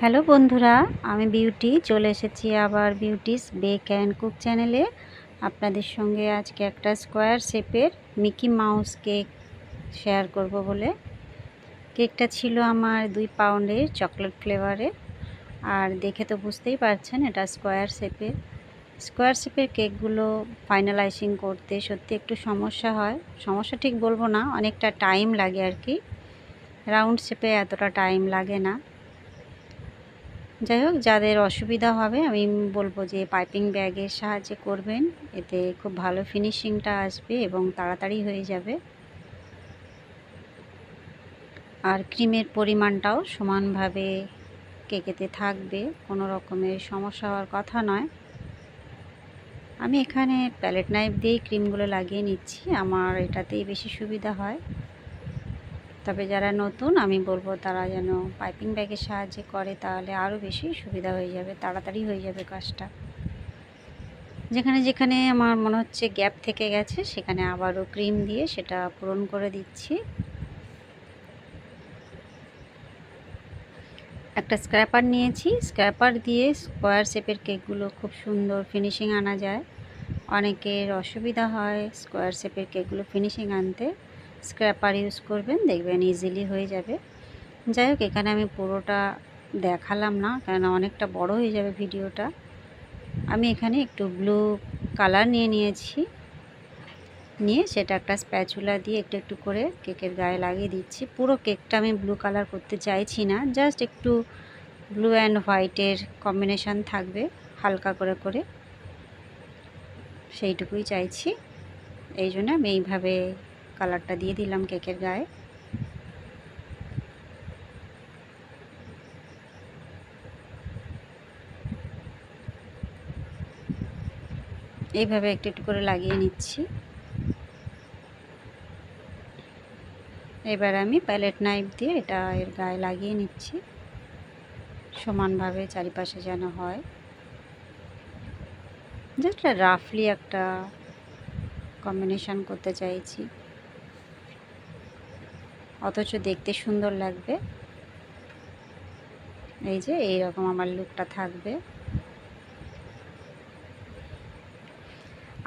Hello বন্ধুরা, আমি beauty, চলে এসেছি আবার বিউটিস বেক অ্যান্ড কুক চ্যানেলে। আপনাদের সঙ্গে আজকে একটা স্কোয়ার শেপের মিকি মাউস কেক শেয়ার করব বলে। কেকটা ছিল আমার দুই পাউন্ডের চকলেট ফ্লেভারের আর দেখে তো বুঝতেই পারছেন এটা স্কোয়ার শেপের স্কোয়ার শেপের কেকগুলো ফাইনালাইজিং করতে সত্যি একটু সমস্যা হয়। সমস্যা ঠিক বলব না, অনেকটা টাইম লাগে আর কি। রাউন্ড শেপে এতটা টাইম লাগে না। যাই হোক, যাদের অসুবিধা হবে, আমি বলব যে পাইপিং ব্যাগের সাহায্যে করবেন। এতে খুব ভালো ফিনিশিংটা আসবে এবং তাড়াতাড়ি হয়ে যাবে। আর ক্রিমের পরিমাণটাও সমানভাবে কেকেতে থাকবে, কোনো রকমের সমস্যা হওয়ার কথা নয়। আমি এখানে প্যালেট নাইফ দিয়েই ক্রিমগুলো লাগিয়ে নিচ্ছি, আমার এটাতেই বেশি সুবিধা হয়। তবে যারা নতুন, আমি বলব তারা যেন পাইপিং ব্যাগের সাহায্যে করে, তাহলে আরও বেশি সুবিধা হয়ে যাবে, তাড়াতাড়ি হয়ে যাবে কাজটা। যেখানে যেখানে আমার মনে হচ্ছে গ্যাপ থেকে গেছে, সেখানে আবারও ক্রিম দিয়ে সেটা পূরণ করে দিচ্ছি। একটা স্ক্র্যাপার নিয়েছি স্ক্র্যাপার দিয়ে স্কোয়ার শেপের কেকগুলো খুব সুন্দর ফিনিশিং আনা যায়। অনেকের অসুবিধা হয় স্কোয়ার শেপের কেকগুলো ফিনিশিং আনতে। স্ক্র্যাপার ইউজ করবেন, দেখবেন ইজিলি হয়ে যাবে। যাই হোক, এখানে আমি পুরোটা দেখালাম না, কেননা অনেকটা বড় হয়ে যাবে ভিডিওটা। আমি এখানে একটু ব্লু কালার নিয়ে নিয়েছি। নিয়ে সেটা একটা স্প্যাচুলা দিয়ে একটু একটু করে কেকের গায়ে লাগিয়ে দিচ্ছি। পুরো কেকটা আমি ব্লু কালার করতে চাইছি না জাস্ট একটু ব্লু অ্যান্ড হোয়াইটের কম্বিনেশান থাকবে, হালকা করে করে। সেইটুকুই চাইছি। এই জন্য আমি এইভাবে কালারটা দিয়ে দিলাম কেকের গায়ে। এইভাবে একটু একটু করে লাগিয়ে নিচ্ছি। এবার আমি প্যালেট নাইফ দিয়ে এটা এর গায়ে লাগিয়ে নিচ্ছি। সমানভাবে চারিপাশে যেন হয়। জাস্ট রাফলি একটা কম্বিনেশান করতে চাইছি। অথচ দেখতে সুন্দর লাগবে। এই যে এই রকম আমার লুকটা থাকবে।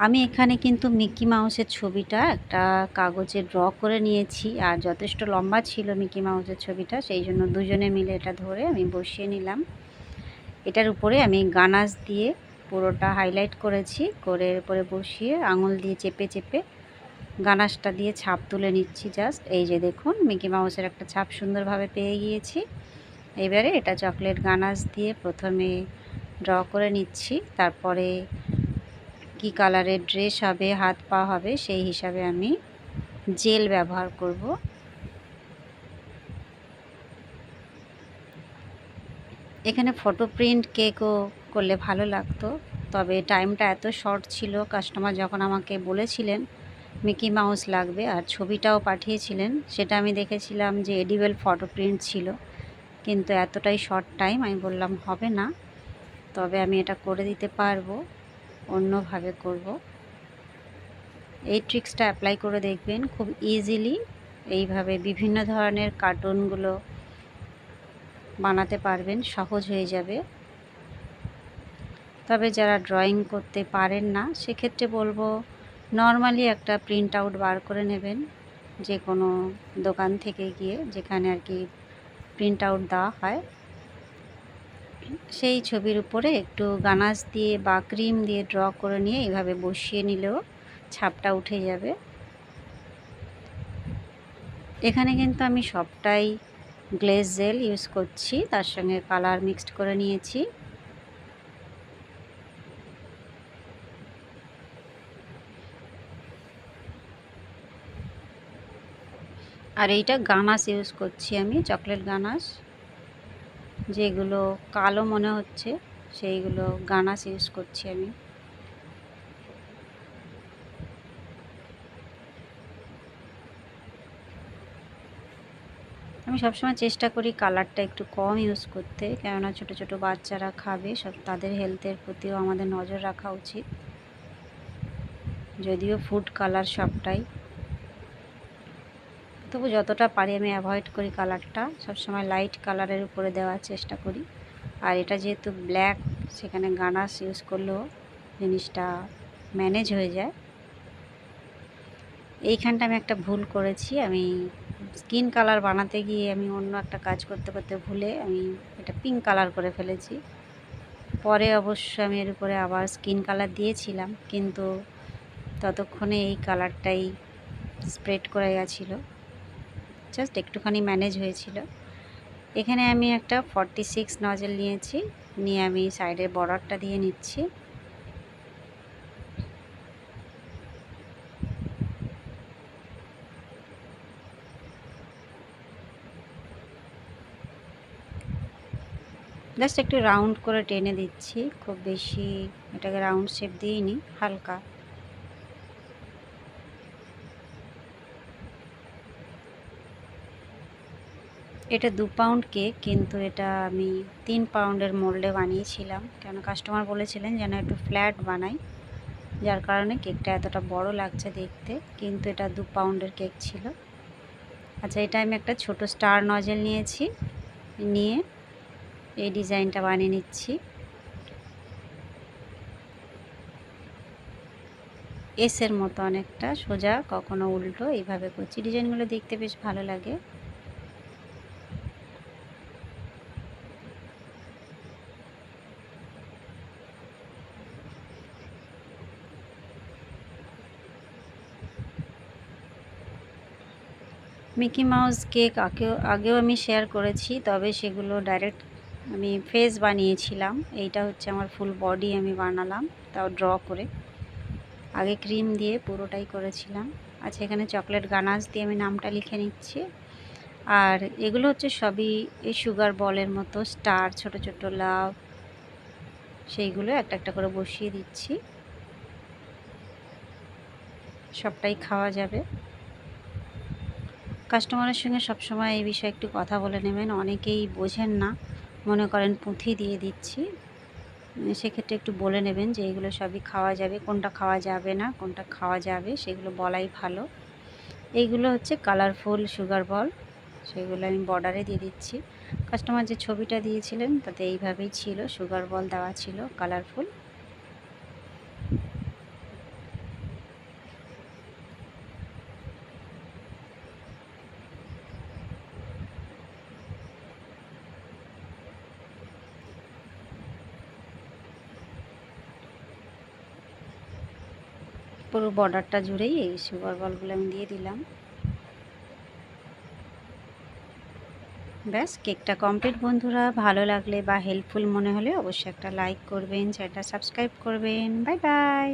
আমি এখানে কিন্তু মিকি মাউসের ছবিটা একটা কাগজে ড্র করে নিয়েছি, আর যথেষ্ট লম্বা ছিল মিকি মাউসের ছবিটা, সেই জন্য দুজনে মিলে এটা ধরে আমি বসিয়ে নিলাম। এটার উপরে আমি গানাস দিয়ে পুরোটা হাইলাইট করেছি, করে উপরে বসিয়ে আঙুল দিয়ে চেপে চেপে গানাশটা দিয়ে ছাপ তুলে নিচ্ছি জাস্ট এই যে দেখুন, মিকি মাউসের একটা ছাপ সুন্দরভাবে পেয়ে গিয়েছি। এবারে এটা চকলেট গানাশ দিয়ে প্রথমে ড্র করে নিচ্ছি। তারপরে কি কালারের ড্রেস হবে, হাত পা হবে, সেই হিসাবে আমি জেল ব্যবহার করব। এখানে ফটো প্রিন্ট কেকও করলে ভালো লাগতো, তবে টাইমটা এত শর্ট ছিল। কাস্টমার যখন আমাকে বলেছিলেন মিকি মাউস লাগবে আর ছবিটাও পাঠিয়েছিলেন। সেটা আমি দেখেছিলাম যে এডিবেল ফটো প্রিন্ট ছিল। কিন্তু এতটাই শর্ট টাইম আমি বললাম, হবে না। তবে আমি এটা করে দিতে পারব, অন্যভাবে করব। এই ট্রিক্সটা অ্যাপ্লাই করে দেখবেন খুব ইজিলি এইভাবে বিভিন্ন ধরনের কার্টুনগুলো বানাতে পারবেন, সহজ হয়ে যাবে। তবে যারা ড্রয়িং করতে পারেন না, সেক্ষেত্রে বলব নর্মালি একটা প্রিন্ট আউট বার করে নেবেন যে কোনো দোকান থেকে গিয়ে যেখানে আর কি প্রিন্ট আউট দেওয়া হয়। সেই ছবির উপরে একটু গানাস দিয়ে বা ক্রিম দিয়ে ড্র করে নিয়ে এইভাবে বসিয়ে নিলেও ছাপটা উঠে যাবে। এখানে কিন্তু আমি সবটাই গ্লেজ জেল ইউজ করছি, তার সঙ্গে কালার মিক্সড করে নিয়েছি। আর এইটা গানাস ইউজ করছি আমি, চকলেট গানাস যেগুলো কালো মনে হচ্ছে, সেইগুলো গানাস ইউজ করছি আমি। আমি সবসময় চেষ্টা করি কালারটা একটু কম ইউজ করতে, কেননা ছোট ছোট বাচ্চারা খাবে, সব তাদের হেলথের প্রতিও আমাদের নজর রাখা উচিত। যদিও ফুড কালার সবটাই। তবু যতটা পারি আমি অ্যাভয়েড করি কালারটা সবসময় লাইট কালারের উপরে দেওয়ার চেষ্টা করি। আর এটা যেহেতু ব্ল্যাক সেখানে গানাস ইউজ করলেও জিনিসটা ম্যানেজ হয়ে যায়। এইখানটা আমি একটা ভুল করেছি। আমি স্কিন কালার বানাতে গিয়ে আমি অন্য একটা কাজ করতে করতে ভুলে আমি এটা পিঙ্ক কালার করে ফেলেছি। পরে অবশ্য আমি এর উপরে আবার স্কিন কালার দিয়েছিলাম, কিন্তু ততক্ষণে এই কালারটাই স্প্রেড করে গেছিল। জাস্ট একটুখানি ম্যানেজ হয়েছিল। এখানে আমি একটা ফর্টি সিক্স নজেল নিয়েছি, নিয়ে আমি সাইডের বর্ডারটা দিয়ে নিচ্ছি। জাস্ট একটু রাউন্ড করে টেনে দিচ্ছি, খুব বেশি এটাকে রাউন্ড শেপ দিইনি, হালকা। এটা দু পাউন্ড কেক কিন্তু এটা আমি তিন পাউন্ডের মোল্ডে বানিয়েছিলাম। কেন কাস্টমার বলেছিলেন যেন একটু ফ্ল্যাট বানাই, যার কারণে কেকটা এতটা বড় লাগছে দেখতে, কিন্তু এটা দু পাউন্ডের কেক ছিল। আচ্ছা এটা আমি একটা ছোট স্টার নজেল নিয়েছি, নিয়ে এই ডিজাইনটা বানিয়ে নিচ্ছি। এসের মতো অনেকটা, সোজা, কখনো উল্টো, এইভাবে করছি। ডিজাইনগুলো দেখতে বেশ ভালো লাগে। মিকি মাউস কেক আগেও আগেও আমি শেয়ার করেছি, তবে সেগুলো ডাইরেক্ট আমি ফেস বানিয়েছিলাম। এইটা হচ্ছে আমার ফুল বডি আমি বানালাম, তাও ড্র করে। আগে ক্রিম দিয়ে পুরোটাই করেছিলাম। আচ্ছা এখানে চকলেট গানাস দিয়ে আমি নামটা লিখে নিচ্ছি। আর এগুলো হচ্ছে সবই এই সুগার বলের মতো স্টার ছোট ছোট লাভ সেইগুলো একটা একটা করে বসিয়ে দিচ্ছি। সবটাই খাওয়া যাবে। কাস্টমারের সঙ্গে সবসময় এই বিষয়ে একটু কথা বলে নেবেন। অনেকেই বোঝেন না, মনে করেন পুঁথি দিয়ে দিচ্ছি। সেক্ষেত্রে একটু বলে নেবেন যে এগুলো সবই খাওয়া যাবে, কোনটা খাওয়া যাবে না, কোনটা খাওয়া যাবে, সেগুলো বলাই ভালো। এইগুলো হচ্ছে কালারফুল সুগার বল, সেগুলো আমি বর্ডারে দিয়ে দিচ্ছি। কাস্টমার যে ছবিটা দিয়েছিলেন তাতে এইভাবেই ছিল, সুগার বল দেওয়া ছিল, কালারফুল। পুরো বর্ডারটা জুড়েই এই সুগার বলগুলো আমি দিয়ে দিলাম। ব্যাস কেকটা কমপ্লিট বন্ধুরা, ভালো লাগলে বা হেল্পফুল মনে হলে অবশ্যই একটা লাইক করবেন, চ্যানেলটা সাবস্ক্রাইব করবেন। Bye bye